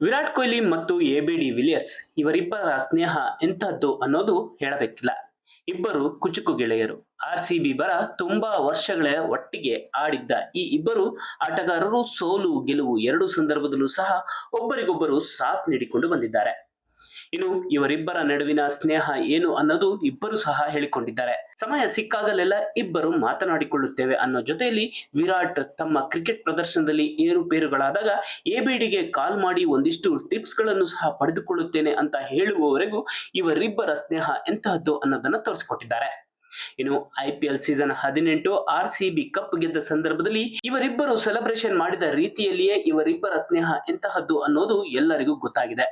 ವಿರಾಟ್ ಕೊಹ್ಲಿ ಮತ್ತು A B de Villiers ಇವರಿಬ್ಬರ ಸ್ನೇಹ ಎಂತಹದ್ದು ಅನ್ನೋದು ಹೇಳಬೇಕಿಲ್ಲ. ಇಬ್ಬರು ಕುಚುಕು ಗೆಳೆಯರು. ಆರ್ ಸಿ ಬಿ ಬರ ತುಂಬಾ ವರ್ಷಗಳ ಒಟ್ಟಿಗೆ ಆಡಿದ್ದ ಈ ಇಬ್ಬರು ಆಟಗಾರರು ಸೋಲು ಗೆಲುವು ಎರಡು ಸಂದರ್ಭದಲ್ಲೂ ಸಹ ಒಬ್ಬರಿಗೊಬ್ಬರು ಸಾಥ್ ನೀಡಿಕೊಂಡು ಬಂದಿದ್ದಾರೆ. ಇನ್ನು ಇವರಿಬ್ಬರ ನಡುವಿನ ಸ್ನೇಹ ಏನು ಅನ್ನೋದು ಇಬ್ಬರು ಸಹ ಹೇಳಿಕೊಂಡಿದ್ದಾರೆ. ಸಮಯ ಸಿಕ್ಕಾಗಲೆಲ್ಲ ಇಬ್ಬರು ಮಾತನಾಡಿಕೊಳ್ಳುತ್ತೇವೆ ಅನ್ನೋ ಜೊತೆಯಲ್ಲಿ ವಿರಾಟ್ ತಮ್ಮ ಕ್ರಿಕೆಟ್ ಪ್ರದರ್ಶನದಲ್ಲಿ ಏರುಪೇರುಗಳಾದಾಗ ಎಬಿಡಿಗೆ ಕಾಲ್ ಮಾಡಿ ಒಂದಿಷ್ಟು ಟಿಪ್ಸ್ಗಳನ್ನು ಸಹ ಪಡೆದುಕೊಳ್ಳುತ್ತೇನೆ ಅಂತ ಹೇಳುವವರೆಗೂ ಇವರಿಬ್ಬರ ಸ್ನೇಹ ಎಂತಹದ್ದು ಅನ್ನೋದನ್ನ ತೋರಿಸಿಕೊಟ್ಟಿದ್ದಾರೆ. ಇನ್ನು ಐ ಪಿ ಎಲ್ ಸೀಸನ್ ಹದಿನೆಂಟು ಆರ್ ಸಿ ಬಿ ಕಪ್ ಗೆದ್ದ ಸಂದರ್ಭದಲ್ಲಿ ಇವರಿಬ್ಬರು ಸೆಲೆಬ್ರೇಷನ್ ಮಾಡಿದ ರೀತಿಯಲ್ಲಿಯೇ ಇವರಿಬ್ಬರ ಸ್ನೇಹ ಎಂತಹದ್ದು ಅನ್ನೋದು ಎಲ್ಲರಿಗೂ ಗೊತ್ತಾಗಿದೆ.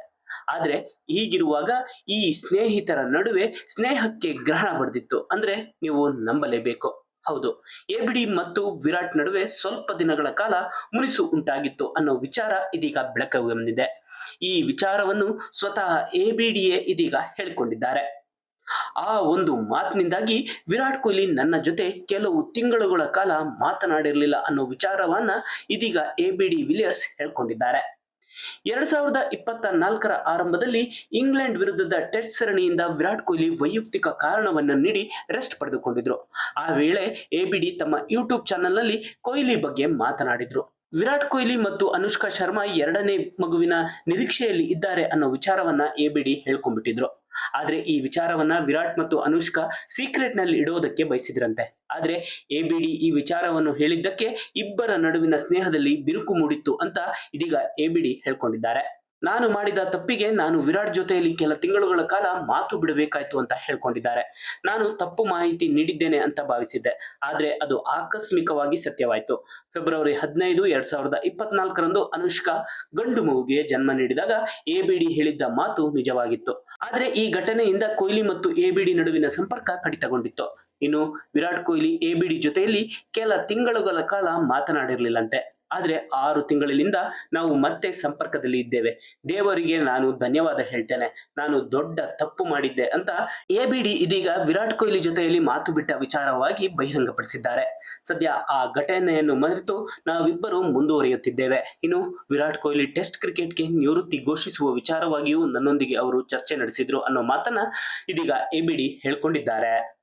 ಆದ್ರೆ ಹೀಗಿರುವಾಗ ಈ ಸ್ನೇಹಿತರ ನಡುವೆ ಸ್ನೇಹಕ್ಕೆ ಗ್ರಹಣ ಬಡ್ದಿತ್ತು. ಅಂದ್ರೆ ನೀವು ನಂಬಲೇಬೇಕು. ಹೌದು. ಎಬಿಡಿ ಮತ್ತು ವಿರಾಟ್ ನಡುವೆ ಸ್ವಲ್ಪ ದಿನಗಳ ಕಾಲ ಮುನಿಸು ಉಂಟಾಗಿತ್ತು ಅನ್ನೋ ವಿಚಾರ ಇದೀಗ ಬೆಳಕಿಗೆ ಬಂದಿದೆ. ಈ ವಿಚಾರವನ್ನು ಸ್ವತಃ ಎಬಿಡಿಯೇ ಇದೀಗ ಹೇಳಿಕೊಂಡಿದ್ದಾರೆ. ಆ ಒಂದು ಮಾತಿನಿಂದಾಗಿ ವಿರಾಟ್ ಕೊಹ್ಲಿ ನನ್ನ ಜೊತೆ ಕೆಲವು ತಿಂಗಳುಗಳ ಕಾಲ ಮಾತನಾಡಿರಲಿಲ್ಲ ಅನ್ನೋ ವಿಚಾರವನ್ನ ಇದೀಗ ಎಬಿಡಿ ವಿಲಿಯರ್ಸ್ ಹೇಳ್ಕೊಂಡಿದ್ದಾರೆ. ಎರಡ್ ಸಾವಿರದ ಇಪ್ಪತ್ತ ನಾಲ್ಕರ ಆರಂಭದಲ್ಲಿ ಇಂಗ್ಲೆಂಡ್ ವಿರುದ್ಧದ ಟೆಸ್ಟ್ ಸರಣಿಯಿಂದ ವಿರಾಟ್ ಕೊಹ್ಲಿ ವೈಯಕ್ತಿಕ ಕಾರಣವನ್ನು ನೀಡಿ ರೆಸ್ಟ್ ಪಡೆದುಕೊಂಡಿದ್ರು. ಆ ವೇಳೆ ಎಬಿಡಿ ತಮ್ಮ ಯೂಟ್ಯೂಬ್ ಚಾನೆಲ್ನಲ್ಲಿ ಕೊಹ್ಲಿ ಬಗ್ಗೆ ಮಾತನಾಡಿದ್ರು. ವಿರಾಟ್ ಕೊಹ್ಲಿ ಮತ್ತು ಅನುಷ್ಕಾ ಶರ್ಮಾ ಎರಡನೇ ಮಗುವಿನ ನಿರೀಕ್ಷೆಯಲ್ಲಿ ಇದ್ದಾರೆ ಅನ್ನೋ ವಿಚಾರವನ್ನ ಎಬಿಡಿ ಹೇಳ್ಕೊಂಡ್ಬಿಟ್ಟಿದ್ರು. ಆದ್ರೆ ಈ ವಿಚಾರವನ್ನ ವಿರಾಟ್ ಮತ್ತು ಅನುಷ್ಕಾ ಸೀಕ್ರೆಟ್ನಲ್ಲಿ ಇಡೋದಕ್ಕೆ ಬಯಸಿದ್ರಂತೆ. ಆದ್ರೆ ಎಬಿಡಿ ಈ ವಿಚಾರವನ್ನು ಹೇಳಿದ್ದಕ್ಕೆ ಇಬ್ಬರ ನಡುವಿನ ಸ್ನೇಹದಲ್ಲಿ ಬಿರುಕು ಮೂಡಿತ್ತು ಅಂತ ಇದೀಗ ಎಬಿಡಿ ಹೇಳ್ಕೊಂಡಿದ್ದಾರೆ. ನಾನು ಮಾಡಿದ ತಪ್ಪಿಗೆ ನಾನು ವಿರಾಟ್ ಜೊತೆಯಲ್ಲಿ ಕೆಲ ತಿಂಗಳುಗಳ ಕಾಲ ಮಾತು ಬಿಡಬೇಕಾಯ್ತು ಅಂತ ಹೇಳ್ಕೊಂಡಿದ್ದಾರೆ. ನಾನು ತಪ್ಪು ಮಾಹಿತಿ ನೀಡಿದ್ದೇನೆ ಅಂತ ಭಾವಿಸಿದ್ದೆ. ಆದ್ರೆ ಅದು ಆಕಸ್ಮಿಕವಾಗಿ ಸತ್ಯವಾಯಿತು. ಫೆಬ್ರವರಿ ಹದಿನೈದು, ಎರಡ್ ಸಾವಿರದ ಇಪ್ಪತ್ನಾಲ್ಕರಂದು ಅನುಷ್ಕಾ ಗಂಡು ಮಗುವಿಗೆ ಜನ್ಮ ನೀಡಿದಾಗ ಎಬಿಡಿ ಹೇಳಿದ್ದ ಮಾತು ನಿಜವಾಗಿತ್ತು. ಆದ್ರೆ ಈ ಘಟನೆಯಿಂದ ಕೊಹ್ಲಿ ಮತ್ತು ಎಬಿಡಿ ನಡುವಿನ ಸಂಪರ್ಕ ಕಡಿತಗೊಂಡಿತ್ತು. ಇನ್ನು ವಿರಾಟ್ ಕೊಹ್ಲಿ, ಎಬಿಡಿ ಜೊತೆಯಲ್ಲಿ ಕೆಲ ತಿಂಗಳುಗಳ ಕಾಲ ಮಾತನಾಡಿರಲಿಲ್ಲಂತೆ. ಆದ್ರೆ ಆರು ತಿಂಗಳಿನಿಂದ ನಾವು ಮತ್ತೆ ಸಂಪರ್ಕದಲ್ಲಿ ಇದ್ದೇವೆ. ದೇವರಿಗೆ ನಾನು ಧನ್ಯವಾದ ಹೇಳ್ತೇನೆ. ನಾನು ದೊಡ್ಡ ತಪ್ಪು ಮಾಡಿದ್ದೆ ಅಂತ ಎಬಿಡಿ ಇದೀಗ ವಿರಾಟ್ ಕೊಹ್ಲಿ ಜೊತೆಯಲ್ಲಿ ಮಾತು ಬಿಟ್ಟ ವಿಚಾರವಾಗಿ ಬಹಿರಂಗಪಡಿಸಿದ್ದಾರೆ. ಸದ್ಯ ಆ ಘಟನೆಯನ್ನು ಮರೆತು ನಾವಿಬ್ಬರು ಮುಂದುವರಿಯುತ್ತಿದ್ದೇವೆ. ಇನ್ನು ವಿರಾಟ್ ಕೊಹ್ಲಿ ಟೆಸ್ಟ್ ಕ್ರಿಕೆಟ್ಗೆ ನಿವೃತ್ತಿ ಘೋಷಿಸುವ ವಿಚಾರವಾಗಿಯೂ ನನ್ನೊಂದಿಗೆ ಅವರು ಚರ್ಚೆ ನಡೆಸಿದ್ರು ಅನ್ನೋ ಮಾತನ್ನ ಇದೀಗ ಎಬಿಡಿ ಹೇಳ್ಕೊಂಡಿದ್ದಾರೆ.